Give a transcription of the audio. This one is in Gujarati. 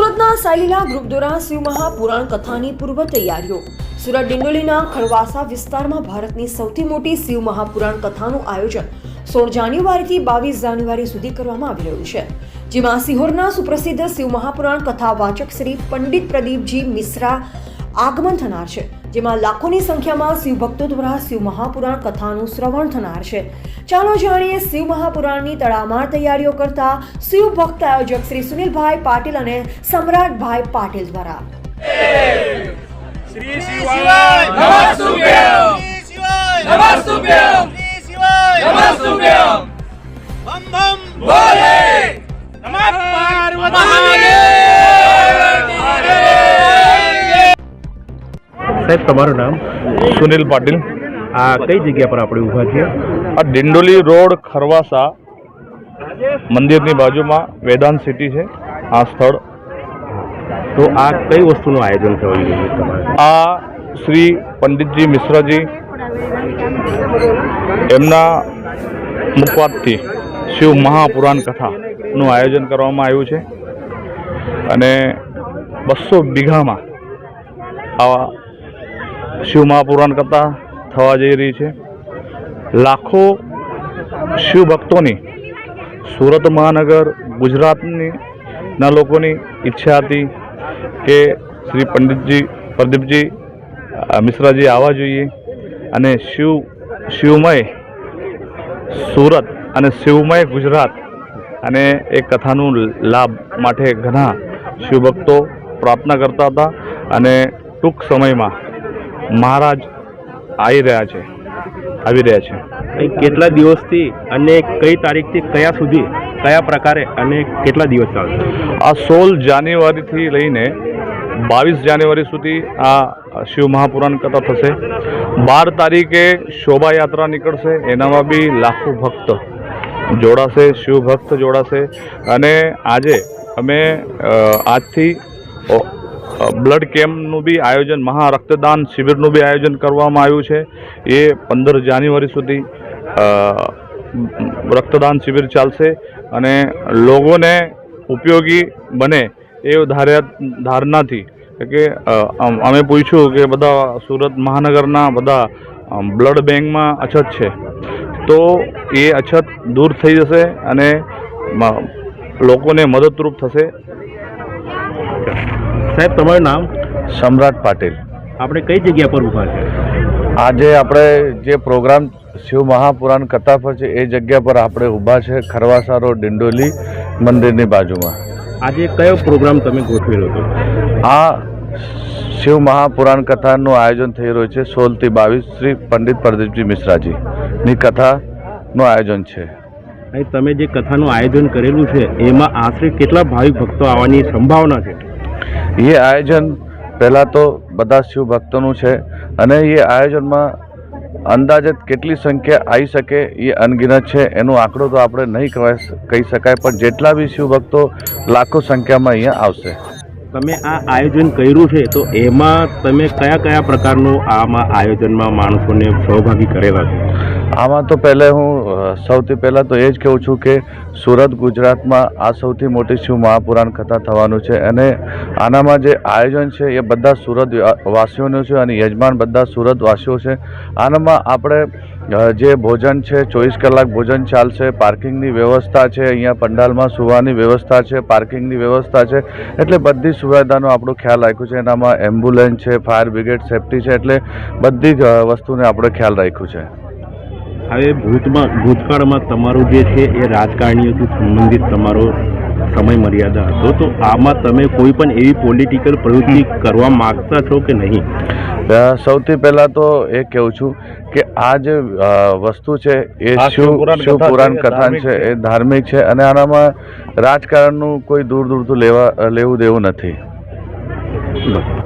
સુરતના સાયલીલા ગ્રુપ દ્વારા શિવ મહાપુરાણ કથાની પૂર્વ તૈયારીઓ. સુરત ડિંડોલીના ખડવાસા વિસ્તારમાં ભારતની સૌથી મોટી શિવ મહાપુરાણ કથાનું આયોજન સોળ જાન્યુઆરીથી બાવીસ જાન્યુઆરી સુધી કરવામાં આવી રહ્યું છે, જેમાં સિહોરના સુપ્રસિદ્ધ શિવ મહાપુરાણ કથા વાચક શ્રી પંડિત પ્રદીપજી મિશ્રા આગમન થનાર છે જેમાં લાખોની સંખ્યામાં શિવ ભક્તો દ્વારા શિવ મહાપુરાણ કથાનું શ્રવણ થનાર છે. ચાલો જાણીએ શિવ મહાપુરાણની તડામાર તૈયારીઓ કરતા શિવ ભક્ત આયોજક શ્રી સુનિલભાઈ પાટીલ અને સમ્રાટભાઈ પાટીલ દ્વારા. શ્રી શિવાય નમસ્તુભ્યં શ્રી શિવાય નમસ્તુભ્યં શ્રી શિવાય નમસ્તુભ્યં બમ બમ બોલે નમઃ પાર્વતી સાહેબ તમારું નામ? સુનિલ પાટીલ. આ કઈ જગ્યા પર આપણે ઊભા છીએ? આ ડિંડોલી રોડ ખરવાસા મંદિરની બાજુમાં વેદાંત સિટી છે આ સ્થળ. તો આ કઈ વસ્તુનું આયોજન થયું છે આ શ્રી પંડિતજી મિશ્રાજી એમના મુખવાદથી શિવ મહાપુરાણ કથાનું આયોજન કરવામાં આવ્યું છે. અને બસો બીઘામાં આ શિવ મહાપુરાણ કથા થવા જઈ રહી છે. લાખો શિવ ભક્તોની સુરત મહાનગર ગુજરાતની ના લોકોની ઈચ્છા હતી કે શ્રી પંડિતજી, પ્રદીપજી મિશ્રાજી આવવા જોઈએ અને શિવ, શિવમય સુરત અને શિવમય ગુજરાત અને એ કથાનું લાભ માટે ઘણા શિવભક્તો પ્રાર્થના કરતા હતા અને ટૂંક સમયમાં મહારાજ આવી રહ્યા છે આવી રહ્યા છે. કેટલા દિવસથી અને કઈ તારીખથી કયા સુધી કયા પ્રકારે અને કેટલા દિવસ ચાલશે? આ સોળ જાન્યુઆરીથી લઈને બાવીસ જાન્યુઆરી સુધી આ શિવ મહાપુરાણ કથા થશે. બાર તારીખે શોભાયાત્રા નીકળશે એનામાં બી લાખો ભક્ત જોડાશે શિવ ભક્ત જોડાશે. અને આજે અમે આજથી બ્લડ કેમ્પનું બી આયોજન, મહા રક્તદાન શિબિરનું બી આયોજન કરવામાં આવ્યું છે. એ પંદર જાન્યુઆરી સુધી રક્તદાન શિબિર ચાલશે અને લોકોને ઉપયોગી બને એ ધાર્યા, ધારણાથી. કે અમે પૂછ્યું કે બધા સુરત મહાનગરના બધા બ્લડ બેંકમાં અછત છે. તો એ અછત દૂર થઈ જશે અને લોકોને મદદરૂપ થશે. સાહેબ તમારું નામ? સમ્રાટ પાટીલ. આપણે કઈ જગ્યા પર ઊભા છે? આજે આપણે જે પ્રોગ્રામ શિવ મહાપુરાણ કથા પર છે એ જગ્યા પર આપણે ઊભા છે ખરવાસા રોડ ડિંડોલી મંદિરની બાજુમાં. આજે કયો પ્રોગ્રામ તમે ગોઠવેલો હતો આ શિવ મહાપુરાણ કથાનું આયોજન થઈ રહ્યું છે સોળથી બાવીસ શ્રી પંડિત પ્રદીપજી મિશ્રાજીની કથાનું આયોજન છે. અહીં તમે જે કથાનું આયોજન કરેલું છે એમાં આશરે કેટલા ભાવિક ભક્તો આવવાની સંભાવના છે? એ આયોજન પહેલાં તો બધા શિવ ભક્તોનું છે અને એ આયોજનમાં અંદાજિત કેટલી સંખ્યા આવી શકે એ અનગિનત છે, એનો આંકડો તો આપણે નહીં કહી શકાય, પણ જેટલા બી શિવ ભક્તો લાખો સંખ્યામાં અહીંયા આવશે. તમે આ આયોજન કર્યું છે, તો એમાં તમે કયા કયા પ્રકારનું આમાં આયોજનમાં માણસોને સહભાગી કરેલા છે? આમાં તો પહેલે હું સૌથી પહેલાં તો એ જ કહું છું કે સુરત, ગુજરાતમાં આ સૌથી મોટી શિવ મહાપુરાણ કથા થવાનું છે અને આનામાં જે આયોજન છે એ બધા સુરત વાસીઓનું છે અને યજમાન બધા સુરત વાસીઓ છે. આનામાં આપણે જે ભોજન છે, ચોવીસ કલાક ભોજન ચાલશે, પાર્કિંગની વ્યવસ્થા છે, અહીંયા પંડાલમાં સુવાની વ્યવસ્થા છે, પાર્કિંગની વ્યવસ્થા છે, એટલે બધી સુવિધાનો આપણો ખ્યાલ રાખ્યો છે. એનામાં એમ્બ્યુલન્સ છે, ફાયર બ્રિગેડ સેફટી છે, એટલે બધી જ વસ્તુને આપણે ખ્યાલ રાખ્યું છે. હવે ભૂતમાં ભૂતકાળમાં તમારું જે છે એ રાજકારણીઓથી સંબંધિત તમારો સમય મર્યાદા હતો. તો આમાં તમે કોઈ પણ એવી પોલિટિકલ પ્રવૃત્તિ કરવા માગતા છો કે નહીં? સૌથી પહેલા તો એ કહું છું કે આ જે વસ્તુ છે એ શું શિવ શિવ પુરાણ કથાન કથા છે? છે. એ ધાર્મિક છે અને આનામાં રાજકારણનું કોઈ દૂર દૂરથી લેવા લેવું દેવું નથી.